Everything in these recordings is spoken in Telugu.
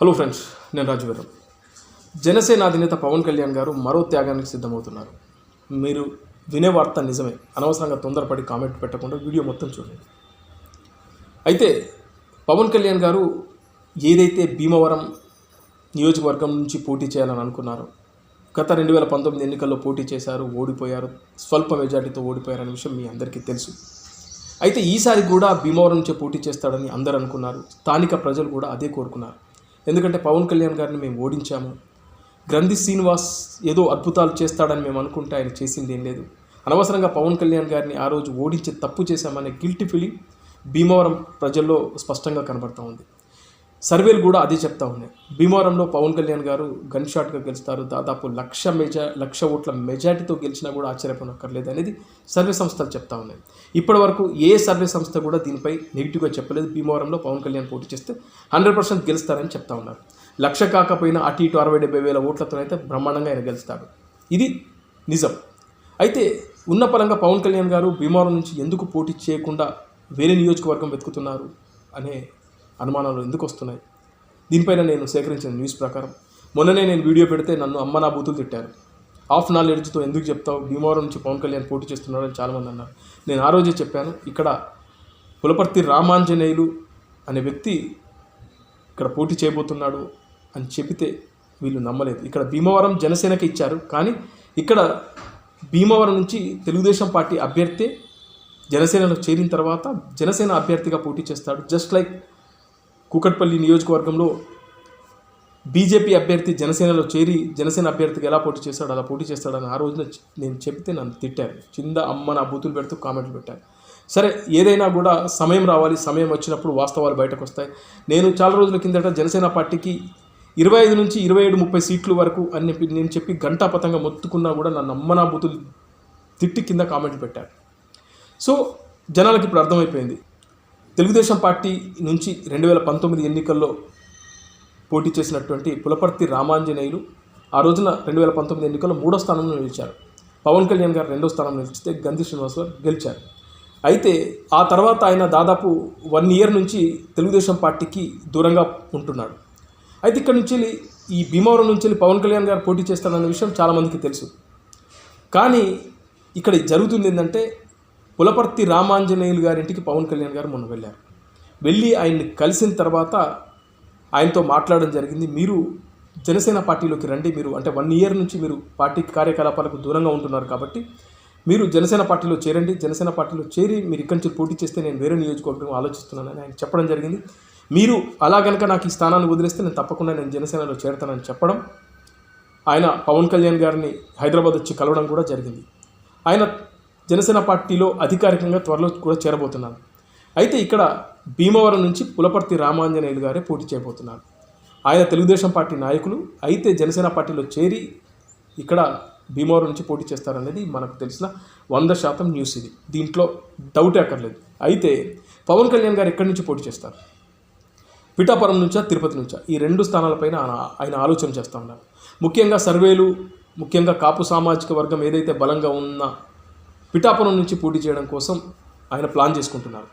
హలో ఫ్రెండ్స్ నేను రాజువీరం జనసేన అధినేత పవన్ కళ్యాణ్ గారు మరో త్యాగానికి సిద్ధమవుతున్నారు. మీరు వినే వార్త నిజమే అనవసరంగా తొందరపడి కామెంట్ పెట్టకుండా వీడియో మొత్తం చూడండి. అయితే పవన్ కళ్యాణ్ గారు ఏదైతే భీమవరం నియోజకవర్గం నుంచి పోటీ చేయాలని అనుకున్నారో గత రెండు వేల పంతొమ్మిది ఎన్నికల్లో పోటీ చేశారు ఓడిపోయారు స్వల్ప మెజార్టీతో ఓడిపోయారనే విషయం మీ అందరికీ తెలుసు. అయితే ఈసారి కూడా భీమవరం నుంచే పోటీ చేస్తాడని అందరూ అనుకున్నారు స్థానిక ప్రజలు కూడా అదే కోరుకున్నారు. ఎందుకంటే పవన్ కళ్యాణ్ గారిని మేము ఓడించాము. గ్రంథి శ్రీనివాస్ ఏదో అద్భుతాలు చేస్తాడని మేము అనుకుంటే ఆయన చేసింది ఏం లేదు. అనవసరంగా పవన్ కళ్యాణ్ గారిని ఆ రోజు ఓడించి తప్పు చేశామనే గిల్టీ ఫీలింగ్ భీమవరం ప్రజల్లో స్పష్టంగా కనబడతా ఉంది. సర్వేలు కూడా అదే చెప్తా ఉన్నాయి. భీమవరంలో పవన్ కళ్యాణ్ గారు గన్ షాట్గా గెలుస్తారు. దాదాపు లక్ష మెజా లక్ష ఓట్ల మెజార్టీతో గెలిచినా కూడా ఆశ్చర్యపోనక్కర్లేదు అనేది సర్వే సంస్థలు చెప్తా ఉన్నాయి. ఇప్పటి వరకు ఏ సర్వే సంస్థ కూడా దీనిపై నెగిటివ్గా చెప్పలేదు. భీమవరంలో పవన్ కళ్యాణ్ పోటీ చేస్తే హండ్రెడ్ పర్సెంట్ గెలుస్తారని చెప్తా ఉన్నారు. లక్ష కాకపోయినా అటు ఇటు అరవై డెబ్బై వేల ఓట్లతోనైతే బ్రహ్మాండంగా ఆయన గెలుస్తాడు. ఇది నిజం. అయితే ఉన్న పరంగా పవన్ కళ్యాణ్ గారు భీమవరం నుంచి ఎందుకు పోటీ చేయకుండా వేరే నియోజకవర్గం వెతుకుతున్నారు అనే అనుమానాలు ఎందుకు వస్తున్నాయి? దీనిపైన నేను సేకరించిన న్యూస్ ప్రకారం మొన్ననే నేను వీడియో పెడితే నన్ను అమ్మ నా బూతులు తిట్టారు. ఆఫ్ నాలెడ్జ్తో ఎందుకు చెప్తావు? భీమవరం నుంచి పవన్ కళ్యాణ్ పోటీ చేస్తున్నాడని చాలామంది అన్నారు. నేను ఆ రోజే చెప్పాను ఇక్కడ పులపర్తి రామాంజనేయులు అనే వ్యక్తి ఇక్కడ పోటీ చేయబోతున్నాడు అని చెబితే వీళ్ళు నమ్మలేదు. ఇక్కడ భీమవరం జనసేనకి ఇచ్చారు కానీ ఇక్కడ భీమవరం నుంచి తెలుగుదేశం పార్టీ అభ్యర్థి జనసేనలో చేరిన తర్వాత జనసేన అభ్యర్థిగా పోటీ చేస్తాడు జస్ట్ లైక్ కూకట్పల్లి నియోజకవర్గంలో బీజేపీ అభ్యర్థి జనసేనలో చేరి జనసేన అభ్యర్థికి ఎలా పోటీ చేస్తాడు అలా పోటీ చేస్తాడని ఆ రోజున నేను చెప్తే నన్ను తిట్టారు. చింద అమ్మ నా బూతులు పెడుతూ కామెంట్లు పెట్టారు. సరే ఏదైనా కూడా సమయం రావాలి సమయం వచ్చినప్పుడు వాస్తవాలు బయటకు వస్తాయి నేను చాలా రోజుల కిందట జనసేన పార్టీకి ఇరవై ఐదు నుంచి ఇరవై ఏడు ముప్పై సీట్లు వరకు అని చెప్పి నేను చెప్పి గంటాపతంగా మొత్తుకున్నా కూడా నన్ను అమ్మ నా బూతులు తిట్టి కింద కామెంట్లు పెట్టారు. సో జనాలకి ఇప్పుడు అర్థమైపోయింది. తెలుగుదేశం పార్టీ నుంచి రెండు వేల పంతొమ్మిది ఎన్నికల్లో పోటీ చేసినటువంటి పులపర్తి రామాంజనేయులు ఆ రోజున రెండు వేల పంతొమ్మిది ఎన్నికల్లో మూడో స్థానంలో నిలిచారు. పవన్ కళ్యాణ్ గారు రెండో స్థానంలో నిలిచితే గంధి శ్రీనివాస్ గారు గెలిచారు. అయితే ఆ తర్వాత ఆయన దాదాపు వన్ ఇయర్ నుంచి తెలుగుదేశం పార్టీకి దూరంగా ఉంటున్నాడు. అయితే ఇక్కడ నుంచి ఈ భీమవరం నుంచి పవన్ కళ్యాణ్ గారు పోటీ చేస్తాడన్న విషయం చాలామందికి తెలుసు. కానీ ఇక్కడ జరుగుతుంది ఏంటంటే పులపర్తి రామాంజనేయులు గారింటికి పవన్ కళ్యాణ్ గారు మొన్న వెళ్ళారు. వెళ్ళి ఆయన్ని కలిసిన తర్వాత ఆయనతో మాట్లాడడం జరిగింది. మీరు జనసేన పార్టీలోకి రండి. మీరు అంటే వన్ ఇయర్ నుంచి మీరు పార్టీ కార్యకలాపాలకు దూరంగా ఉంటున్నారు కాబట్టి మీరు జనసేన పార్టీలో చేరండి. జనసేన పార్టీలో చేరి మీరు ఇక్కడి నుంచి పోటీ చేస్తే నేను వేరే నియోజకవర్గం ఆలోచిస్తున్నానని ఆయన చెప్పడం జరిగింది. మీరు అలా కనుక నాకు ఈ స్థానాన్ని వదిలేస్తే నేను తప్పకుండా నేను జనసేనలో చేరతానని చెప్పడం. ఆయన పవన్ కళ్యాణ్ గారిని హైదరాబాద్ వచ్చి కలవడం కూడా జరిగింది. ఆయన జనసేన పార్టీలో అధికారికంగా త్వరలో కూడా చేరబోతున్నారు. అయితే ఇక్కడ భీమవరం నుంచి పులపర్తి రామాంజనేయులు గారే పోటీ చేయబోతున్నారు. ఆయన తెలుగుదేశం పార్టీ నాయకులు అయితే జనసేన పార్టీలో చేరి ఇక్కడ భీమవరం నుంచి పోటీ చేస్తారనేది మనకు తెలిసిన వంద శాతం న్యూస్ ఇది. దీంట్లో డౌట్ అక్కర్లేదు. అయితే పవన్ కళ్యాణ్ గారు ఎక్కడి నుంచి పోటీ చేస్తారు? పిఠాపురం నుంచా తిరుపతి నుంచా? ఈ రెండు స్థానాలపైన ఆయన ఆయన ఆలోచన చేస్తూ ఉన్నారు. ముఖ్యంగా సర్వేలు ముఖ్యంగా కాపు సామాజిక వర్గం ఏదైతే బలంగా ఉన్న పిఠాపురం నుంచి పోటీ చేయడం కోసం ఆయన ప్లాన్ చేసుకుంటున్నారు.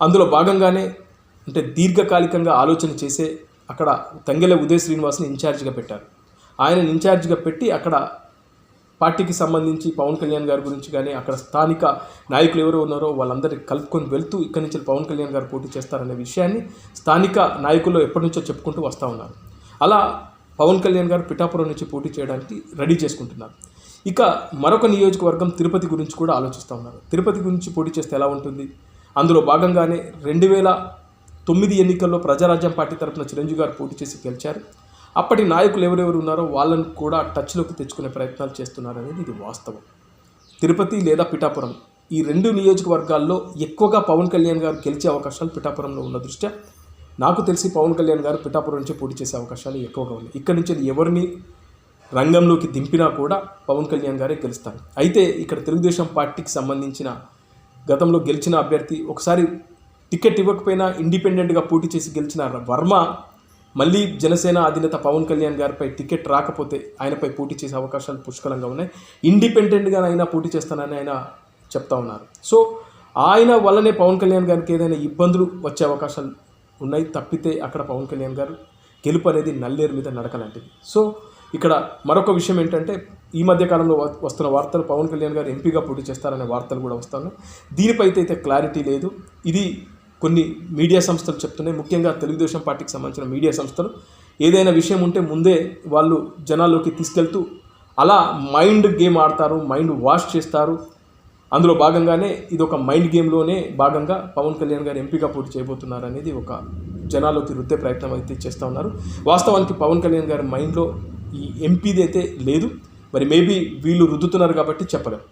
అందులో భాగంగానే అంటే దీర్ఘకాలికంగా ఆలోచన చేసే అక్కడ తంగెల ఉదయ్ శ్రీనివాస్ని ఇన్ఛార్జిగా పెట్టారు. ఆయన ఇన్ఛార్జిగా పెట్టి అక్కడ పార్టీకి సంబంధించి పవన్ కళ్యాణ్ గారి గురించి కానీ అక్కడ స్థానిక నాయకులు ఎవరు ఉన్నారో వాళ్ళందరినీ కలుపుకొని వెళ్తూ ఇక్కడి నుంచి పవన్ కళ్యాణ్ గారు పోటీ చేస్తారనే విషయాన్ని స్థానిక నాయకులు ఎప్పటి నుంచో చెప్పుకుంటూ వస్తూ ఉన్నారు. అలా పవన్ కళ్యాణ్ గారు పిఠాపురం నుంచి పోటీ చేయడానికి రెడీ చేసుకుంటున్నారు. ఇక మరొక నియోజకవర్గం తిరుపతి గురించి కూడా ఆలోచిస్తూ ఉన్నారు. తిరుపతి గురించి పోటీ చేస్తే ఎలా ఉంటుంది? అందులో భాగంగానే రెండు వేల తొమ్మిది ఎన్నికల్లో ప్రజారాజ్యం పార్టీ తరపున చిరంజీవి గారు పోటీ చేసి గెలిచారు. అప్పటి నాయకులు ఎవరెవరు ఉన్నారో వాళ్ళను కూడా టచ్లోకి తెచ్చుకునే ప్రయత్నాలు చేస్తున్నారు అనేది ఇది వాస్తవం. తిరుపతి లేదా పిఠాపురం ఈ రెండు నియోజకవర్గాల్లో ఎక్కువగా పవన్ కళ్యాణ్ గారు గెలిచే అవకాశాలు పిఠాపురంలో ఉన్న దృష్ట్యా? నాకు తెలిసి పవన్ కళ్యాణ్ గారు పిఠాపురం నుంచి పోటీ చేసే అవకాశాలు ఎక్కువగా ఉన్నాయి. ఇక్కడి నుంచి ఎవరిని రంగంలోకి దింపినా కూడా పవన్ కళ్యాణ్ గారే గెలుస్తారు. అయితే ఇక్కడ తెలుగుదేశం పార్టీకి సంబంధించిన గతంలో గెలిచిన అభ్యర్థి ఒకసారి టికెట్ ఇవ్వకపోయినా ఇండిపెండెంట్గా పోటీ చేసి గెలిచిన వర్మ మళ్ళీ జనసేన అధినేత పవన్ కళ్యాణ్ గారిపై టికెట్ రాకపోతే ఆయనపై పోటీ చేసే అవకాశాలు పుష్కలంగా ఉన్నాయి. ఇండిపెండెంట్గా అయినా పోటీ చేస్తానని ఆయన చెప్తా ఉన్నారు. సో ఆయన వల్లనే పవన్ కళ్యాణ్ గారికి ఏదైనా ఇబ్బందులు వచ్చే అవకాశాలు ఉన్నాయి తప్పితే అక్కడ పవన్ కళ్యాణ్ గారు గెలుపు అనేది నల్లేరు మీద నడక లాంటిది. సో ఇక్కడ మరొక విషయం ఏంటంటే ఈ మధ్యకాలంలో వస్తున్న వార్తలు పవన్ కళ్యాణ్ గారు ఎంపీగా పోటీ చేస్తారనే వార్తలు కూడా వస్తున్నాయి దీనిపై అయితే క్లారిటీ లేదు. ఇది కొన్ని మీడియా సంస్థలు చెప్తున్నాయి. ముఖ్యంగా తెలుగుదేశం పార్టీకి సంబంధించిన మీడియా సంస్థలు. ఏదైనా విషయం ఉంటే ముందే వాళ్ళు జనాల్లోకి తీసుకెళ్తూ అలా మైండ్ గేమ్ ఆడతారు మైండ్ వాష్ చేస్తారు. అందులో భాగంగానే ఇది ఒక మైండ్ గేమ్లోనే భాగంగా పవన్ కళ్యాణ్ గారు ఎంపీగా పోటీ చేయబోతున్నారు అనేది ఒక జనాల్లోకి రుద్దే ప్రయత్నం అయితే చేస్తూ ఉన్నారు. వాస్తవానికి పవన్ కళ్యాణ్ గారి మైండ్లో ఈ ఎంపీది అయితే లేదు. మరి మేబీ వీళ్ళు రుద్దుతున్నారు కాబట్టి చెప్పలేము